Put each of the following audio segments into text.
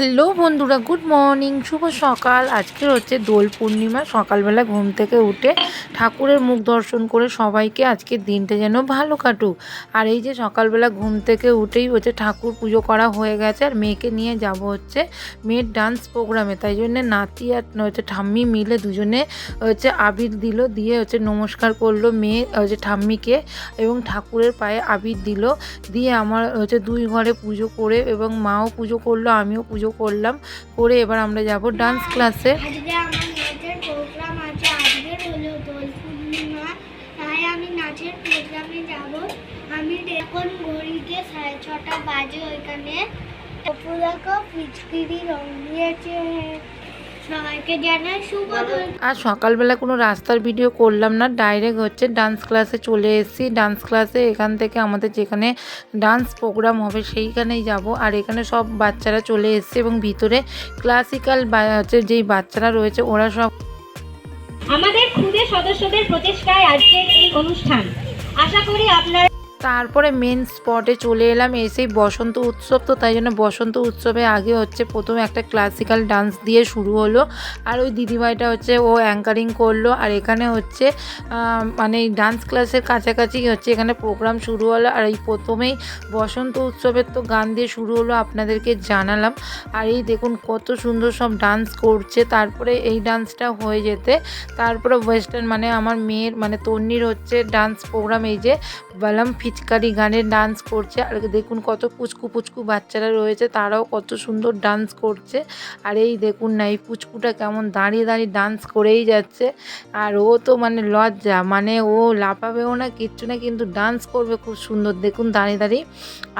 Hello বন্ধুরা, good morning, শুভ সকাল। আজকে হচ্ছে দোল পূর্ণিমা, সকালবেলা ঘুম থেকে উঠে ঠাকুরের মুখ দর্শন করে সবাইকে আজকের দিনটা যেন ভালো কাটুক। আর এই যে সকালবেলা ঘুম থেকে উঠেই হচ্ছে ঠাকুর পুজো করা হয়ে গেছে, আর মেয়েকে নিয়ে যাব হচ্ছে মেয়ের ডান্স প্রোগ্রামে তাই জন্যে নাতি আর হচ্ছে ঠাম্মি মিলে দুজনে হচ্ছে আবির দিল, দিয়ে হচ্ছে নমস্কার করল মেয়ে, হচ্ছে ঠাম্মিকে এবং ঠাকুরের পায়ে আবির দিল। দিয়ে আমার হচ্ছে দুই ঘরে পুজো করে এবং মাও পুজো করল, আমিও পুজো করলাম করে এবার আমরা যাব ডান্স ক্লাসে আমার নাচের প্রোগ্রাম আছে আজকের হলো তাই আমি নাচের প্রোগ্রামে যাব। আমি এখন ঘড়িতে সাড়ে ছটা বাজে ওইখানে। পিচকিরি রং দিয়েছে। আর সকালবেলা কোনো রাস্তার ভিডিও করলাম না ডাইরেক্ট হচ্ছে ডান্স ক্লাসে চলে এসেছি। ডান্স ক্লাসে এখান থেকে আমাদের যেখানে ডান্স প্রোগ্রাম হবে সেইখানেই যাব। আর এখানে সব বাচ্চারা চলে এসেছে এবং ভিতরে ক্লাসিক্যাল হচ্ছে যেই বাচ্চারা রয়েছে ওরা সব আমাদের খুদে সদস্যদের প্রচেষ্টায় আজকের এই অনুষ্ঠান। আশা করি আপনারা তারপরে মেন স্পটে চলে এলাম, এসেই বসন্ত উৎসব তো তাই জন্য বসন্ত উৎসবে আগে হচ্ছে প্রথমে একটা ক্লাসিক্যাল ডান্স দিয়ে শুরু হলো। আর ওই দিদিভাইটা হচ্ছে ও অ্যাঙ্কারিং করল, আর এখানে হচ্ছে মানে ডান্স ক্লাসের কাছাকাছি হচ্ছে এখানে প্রোগ্রাম শুরু হলো। আর এই প্রথমেই বসন্ত উৎসবের তো গান দিয়ে শুরু হলো আপনাদেরকে জানালাম। আর এই দেখুন কত সুন্দর সব ডান্স করছে। তারপরে এই ডান্সটা হয়ে যেতে, তারপরে ওয়েস্টার্ন মানে আমার মেয়ের মানে তন্নির হচ্ছে ডান্স প্রোগ্রাম এই যে বালাম ফিচকারি গানের ডান্স করছে। আর দেখুন কত পুচকু পুচকু বাচ্চারা রয়েছে, তারাও কত সুন্দর ডান্স করছে। আর এই দেখুন না, এই পুচকুটা কেমন দাঁড়িয়ে দাঁড়িয়ে ডান্স করেই যাচ্ছে। আর ও তো মানে লজ্জা মানে ও লাফাবেও না, কিচ্ছু না, কিন্তু ডান্স করবে খুব সুন্দর। দেখুন দাঁড়িয়ে দাঁড়িয়ে।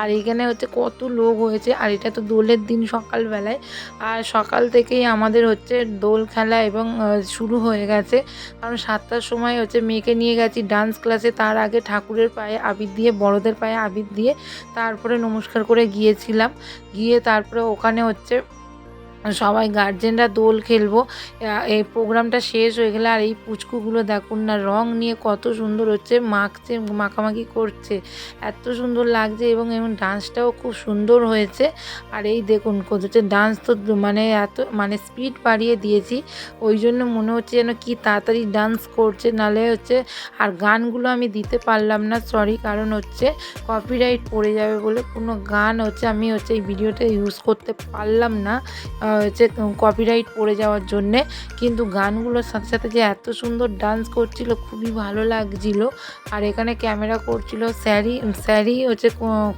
আর এখানে হচ্ছে কত লোক হয়েছে, আর এটা তো দোলের দিন সকালবেলায়। আর সকাল থেকেই আমাদের হচ্ছে দোল খেলা এবং শুরু হয়ে গেছে। কারণ সাতটার সময় হচ্ছে মেয়েকে নিয়ে গেছি ডান্স ক্লাসে তার আগে ঠাকুরের পায়ে আবির দিয়ে বড়দের পায়ে আবির দিয়ে তারপরে নমস্কার করে গিয়েছিলাম। গিয়ে তারপরে ওখানে হচ্ছে সবাই গার্জেনরা দোল খেলব। এই প্রোগ্রামটা শেষ হয়ে গেলে আর এই পুচকুগুলো দেখুন না, রং নিয়ে কত সুন্দর হচ্ছে, মাখছে, মাখামাখি করছে, এত সুন্দর লাগছে এবং এবং ডান্সটাও খুব সুন্দর হয়েছে। আর এই দেখুন কত হচ্ছে, ডান্স তো মানে এত মানে স্পিড বাড়িয়ে দিয়েছি, ওই জন্য মনে হচ্ছে যেন কি তাড়াতাড়ি ডান্স করছে নালে হচ্ছে আর গানগুলো আমি দিতে পারলাম না, সরি, কারণ হচ্ছে কপিরাইট পড়ে যাবে বলে কোনো গান হচ্ছে আমি হচ্ছে এই ভিডিওটা ইউজ করতে পারলাম না। হচ্ছে কপিরাইট পড়ে যাওয়ার জন্যে। কিন্তু গানগুলোর সাথে সাথে যে এত সুন্দর ডান্স করছিল, খুবই ভালো লাগছিল। আর এখানে ক্যামেরা করছিল স্যারি স্যারি হচ্ছে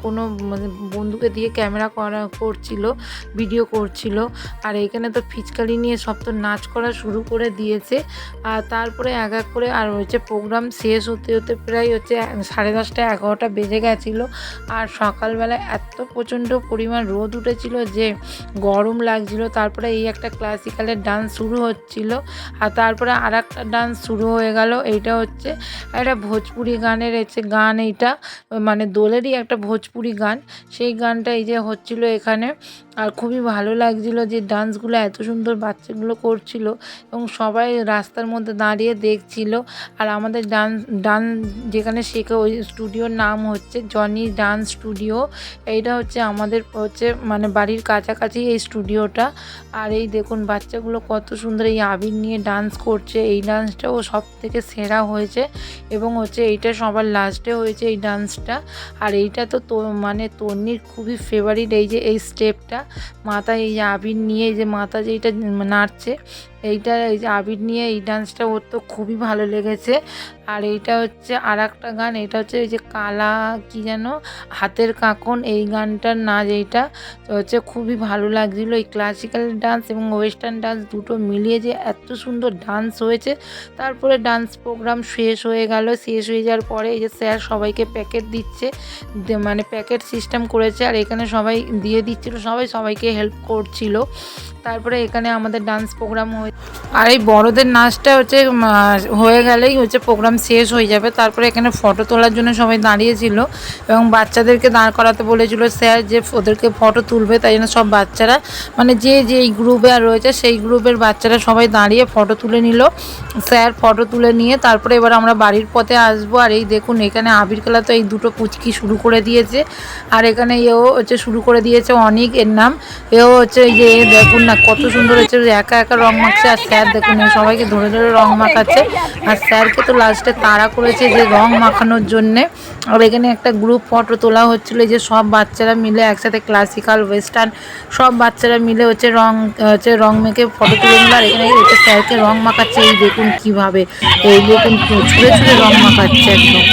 কোনো মানে বন্ধুকে দিয়ে ক্যামেরা করা, করছিল ভিডিও করছিল। আর এখানে তো ফিচকারি নিয়ে সব তো নাচ করা শুরু করে দিয়েছে। আর তারপরে এক এক করে, আর হচ্ছে প্রোগ্রাম শেষ হতে হতে প্রায় হচ্ছে সাড়ে দশটা এগারোটা বেজে গেছিল। আর সকালবেলা এত প্রচণ্ড পরিমাণ রোদ উঠেছিল যে গরম লাগছিল তারপরে এই একটা ক্লাসিক্যালের ডান্স শুরু হচ্ছিল, আর তারপরে আর একটা ডান্স শুরু হয়ে গেল, এইটা হচ্ছে একটা ভোজপুরি গানের হচ্ছে গান এইটা মানে দোলেরই একটা ভোজপুরি গান, সেই গানটা এই যে হচ্ছিল এখানে, আর খুবই ভালো লাগছিল যে ডান্সগুলো এত সুন্দর বাচ্চাগুলো করছিল, এবং সবাই রাস্তার মধ্যে দাঁড়িয়ে দেখছিল, আর আমাদের ডান্স ডান্স যেখানে শেখা ওই স্টুডিওর নাম হচ্ছে জনি ডান্স স্টুডিও এইটা হচ্ছে আমাদের হচ্ছে মানে বাড়ির কাছাকাছি এই স্টুডিওটা আর এই দেখুন বাচ্চাগুলো কত সুন্দর এই আবির নিয়ে ডান্স করছে। এই ডান্সটাও সব থেকে সেরা হয়েছে এবং হচ্ছে এইটা সবার লাস্টে হয়েছে এই ডান্সটা আর এইটা তো মানে তন্নির খুবই ফেভারিট এই যে এই স্টেপটা মাথায় এই আবির নিয়ে যে মাথা যে যেইটা নাড়ছে এইটা এই যে আবির নিয়ে এই ডান্সটা ওর তো খুবই ভালো লেগেছে। আর এইটা হচ্ছে আর একটা গান, এটা হচ্ছে এই যে কালা কি যেন, হাতের কাঁকন, এই গানটার নাচ এইটা। তো হচ্ছে খুবই ভালো লাগছিল এই ক্লাসিক্যাল ডান্স এবং ওয়েস্টার্ন ডান্স দুটো মিলিয়ে যে এত সুন্দর ডান্স হয়েছে। তারপরে ডান্স প্রোগ্রাম শেষ হয়ে গেল, শেষ হয়ে যাওয়ার পরে এই যে স্যার সবাইকে প্যাকেট দিচ্ছে মানে প্যাকেট সিস্টেম করেছে আর এখানে সবাই দিয়ে দিচ্ছিল, সবাই সবাইকে হেল্প করছিল। তারপরে এখানে আমাদের ডান্স প্রোগ্রাম হয়ে আর এই বড়দের নাচটা হচ্ছে হয়ে গেলেই হচ্ছে প্রোগ্রাম শেষ হয়ে যাবে। তারপরে এখানে ফটো তোলার জন্য সবাই দাঁড়িয়েছিল এবং বাচ্চাদেরকে দাঁড় করাতে বলেছিল, স্যার, যে ওদেরকে ফটো তুলবে তাই জন্য সব বাচ্চারা মানে যে যেই গ্রুপে আর রয়েছে সেই গ্রুপের বাচ্চারা সবাই দাঁড়িয়ে ফটো তুলে নিল। স্যার ফটো তুলে নিয়ে তারপরে এবার আমরা বাড়ির পথে আসব। আর এই দেখুন, এখানে আবির খেলা তো এই দুটো পুচকি শুরু করে দিয়েছে। আর এখানে এও হচ্ছে শুরু করে দিয়েছে অনেক এর নাম। এও হচ্ছে যে দেখুন না, কত সুন্দর হচ্ছে, একা একা রং মাখছে আর স্যার দেখুন সবাইকে ধরে ধরে রং মাখাচ্ছে। আর স্যারকে তো লাস্টে তাড়া করেছে যে রং মাখানোর জন্যে। আর এখানে একটা গ্রুপ ফটো তোলা হচ্ছিল যে সব বাচ্চারা মিলে একসাথে ক্লাসিক্যাল ওয়েস্টার্ন সব বাচ্চারা মিলে হচ্ছে রং হচ্ছে রং মেখে ফটো তুলে নিল। আর এখানে হচ্ছে স্যারকে রং মাখাচ্ছে, এই দেখুন কীভাবে, এই দেখুন ছুঁড়ে ছুঁড়ে রং মাখাচ্ছে একদম।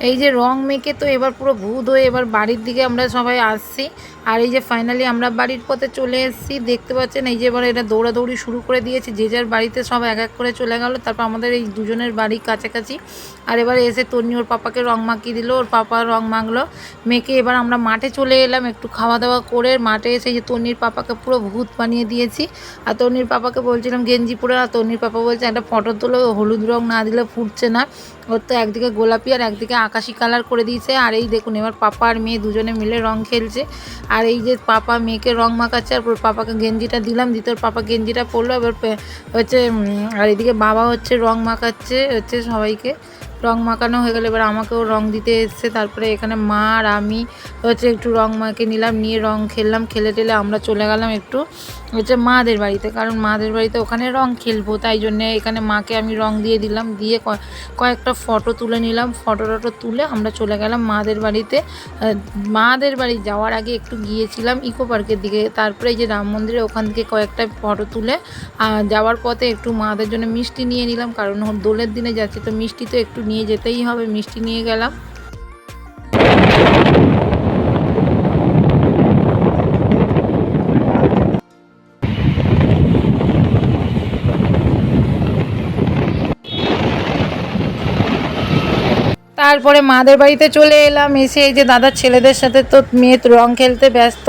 এই যে রং মেখে তো এবার পুরো ভূত হয়ে এবার বাড়ির দিকে আমরা সবাই আসছি। আর এই যে ফাইনালি আমরা বাড়ির পথে চলে এসেছি, দেখতে পাচ্ছেন এই যে এবার এটা দৌড়াদৌড়ি শুরু করে দিয়েছে, যে যার বাড়িতে সব এক এক করে চলে গেল, তারপর আমাদের এই দুজনের বাড়ি কাছাকাছি। আর এবার এসে তন্নি ওর পাপাকে রং মাখিয়ে দিল, ওর পাপা রং মাখলো, মেখে এবার আমরা মাঠে চলে এলাম একটু খাওয়া দাওয়া করে, মাঠে এসে যে তন্নির পাপাকে পুরো ভূত বানিয়ে দিয়েছি। আর তন্নির পাপাকে বলছিলাম গেঞ্জি পরে আর তন্নির পাপা বলছে, একটা ফটো তোলো, হলুদ রং না দিলে ফুটছে না। ওর তো একদিকে গোলাপি আর একদিকে আকাশি কালার করে দিয়েছে। আর এই দেখুন, এবার পাপা আর মেয়ে দুজনে মিলে রং খেলছে। আর এই যে পাপা মেয়েকে রং মাখাচ্ছে, আর পাপাকে গেঞ্জিটা দিলাম, দিতে পাপা গেঞ্জিটা পরলো, এবার হচ্ছে আর এদিকে বাবা হচ্ছে রং মাখাচ্ছে, হচ্ছে সবাইকে। রং মাখানো হয়ে গেলে, এবার আমাকেও রং দিতে এসছে। তারপরে এখানে মা আর আমি হচ্ছে একটু রং মাখে নিলাম, নিয়ে রং খেললাম, খেলে টেলে আমরা চলে গেলাম একটু হচ্ছে মাদের বাড়িতে, কারণ মাদের বাড়িতে ওখানে রং খেলব, তাই জন্য এখানে মাকে আমি রং দিয়ে দিলাম, দিয়ে কয়েকটা ফটো তুলে নিলাম। ফটো টটো তুলে আমরা চলে গেলাম মাদের বাড়িতে। মাদের বাড়ি যাওয়ার আগে একটু গিয়েছিলাম ইকো পার্কের দিকে, তারপরে এই যে রাম মন্দিরে ওখান থেকে কয়েকটা ফটো তুলে যাওয়ার পথে একটু মাদের জন্য মিষ্টি নিয়ে নিলাম, কারণ দোলের দিনে যাচ্ছে তো মিষ্টি তো একটু নিয়ে যেতেই হবে মিষ্টি নিয়ে গেলাম। তারপরে মাদের বাড়িতে চলে এলাম, এসে এই যে দাদার ছেলেদের সাথে তো মেয়ে রং খেলতে ব্যস্ত,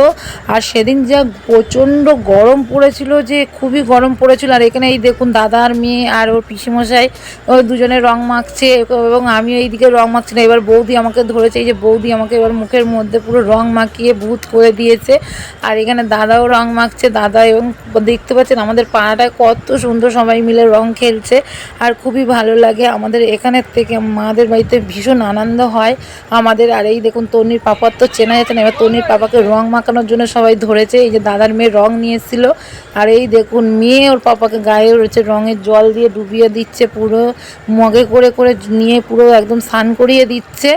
আর সেদিন যা প্রচণ্ড গরম পড়েছিল যে খুবই গরম পড়েছিল, আর এখানে এই দেখুন দাদা আর মেয়ে আর ওর পিসিমশাই ওই দুজনে রং মাখছে, এবং আমি এইদিকে রং মাখছি না, এবার বৌদি আমাকে ধরেছে, এই যে বৌদি আমাকে এবার মুখের মধ্যে পুরো রং মাখিয়ে ভূত করে দিয়েছে, আর এখানে দাদাও রং মাখছে, দাদা এবং দেখতে পাচ্ছেন আমাদের পাড়াটায় কত সুন্দর সবাই মিলে রং খেলছে, আর খুবই ভালো লাগে আমাদের এখানের থেকে, মাদের বাড়িতে ভীষণ আনন্দ হয়। আমাদের আর এই দেখুন তনির পাপার তো চেনা যাচ্ছে না এবার তনির পাপাকে রং মাখানোর জন্য সবাই ধরেছে। এই যে দাদার মেয়ে রং নিয়ে এসেছিল আর এই দেখুন মেয়ে ওর পাপাকে গায়ে রয়েছে রঙের জল দিয়ে ডুবিয়ে দিচ্ছে পুরো। মগে করে করে নিয়ে পুরো একদম স্নান করিয়ে দিচ্ছে।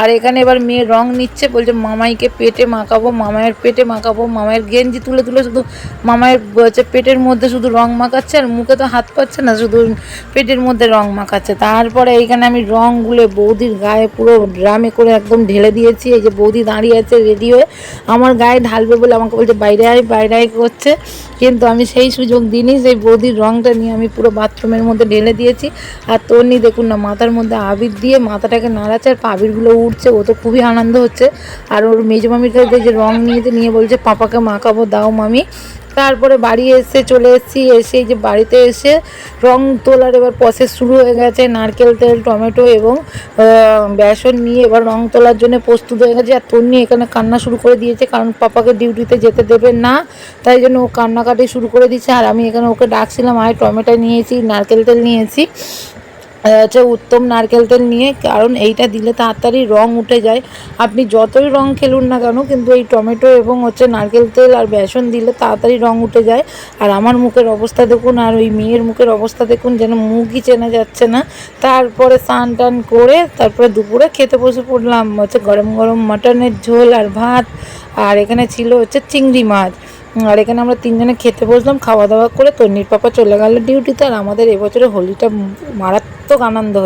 আর এখানে এবার মেয়ে রং নিচ্ছে। বলছে, মামাইকে পেটে মাখাবো মামায়ের পেটে মাখাবো মামায়ের গেঞ্জি তুলে তুলে শুধু মামায়ের হচ্ছে পেটের মধ্যে শুধু রং মাখাচ্ছে আর মুখে তো হাত পাচ্ছে না, শুধু পেটের মধ্যে রং মাখাচ্ছে। তারপরে এইখানে আমি রং গুলে বৌদির গায়ে পুরো ড্রামে করে একদম ঢেলে দিয়েছি। এই যে বৌদি দাঁড়িয়ে আছে রেডি হয়ে। আমার গায়ে ঢালবে বলে আমাকে বলছে, বাইরে আয় বাইরে আয় করছে। কিন্তু আমি সেই সুযোগ দিইনি, সেই বৌদির রঙটা নিয়ে আমি পুরো বাথরুমের মধ্যে ঢেলে দিয়েছি। আর তন্নি দেখুন না, মাথার মধ্যে আবির দিয়ে মাথাটাকে নাড়াচ্ছে আর আবিরগুলো উঠছে ও তো খুবই আনন্দ হচ্ছে। আর ওর মেজো মামির কাছে যে রং নিয়েছে নিয়ে বলছে, পাপাকে মাখাবো, দাও মামি। তারপরে বাড়ি এসে চলে এসেছি এসে যে বাড়িতে এসে রং তোলার এবার প্রসেস শুরু হয়ে গেছে, নারকেল তেল, টমেটো এবং বেসন নিয়ে এবার রং তোলার জন্য প্রস্তুত হয়ে গেছে। আর তন্নি এখানে কান্না শুরু করে দিয়েছে, কারণ পাপাকে ডিউটিতে যেতে দেবে না, তাই জন্য ও কান্নাকাটি শুরু করে দিয়েছে আর আমি এখানে ওকে ডাকছিলাম, আয় টমেটো নিয়েছি নারকেল তেল নিয়েছি হচ্ছে উত্তম নারকেল তেল নিয়ে, কারণ এইটা দিলে তাড়াতাড়ি রং উঠে যায়। আপনি যতই রং খেলুন না কেন, কিন্তু এই টমেটো এবং হচ্ছে নারকেল তেল আর বেসন দিলে তাড়াতাড়ি রং উঠে যায়। আর আমার মুখের অবস্থা দেখুন, আর ওই মেয়ের মুখের অবস্থা দেখুন, যেন মুখই চেনা যাচ্ছে না। তারপরে স্নান টান করে, তারপরে দুপুরে খেতে বসে পড়লাম, হচ্ছে গরম গরম মাটনের ঝোল আর ভাত। আর এখানে ছিল হচ্ছে চিংড়ি মাছ। আর এখানে আমরা তিনজনে খেতে বসলাম, খাওয়া দাওয়া করে তন্নির পাপা চলে গেল ডিউটিতে। আর আমাদের এবছরে হোলিটা মারাত্মক আনন্দ হয়েছে।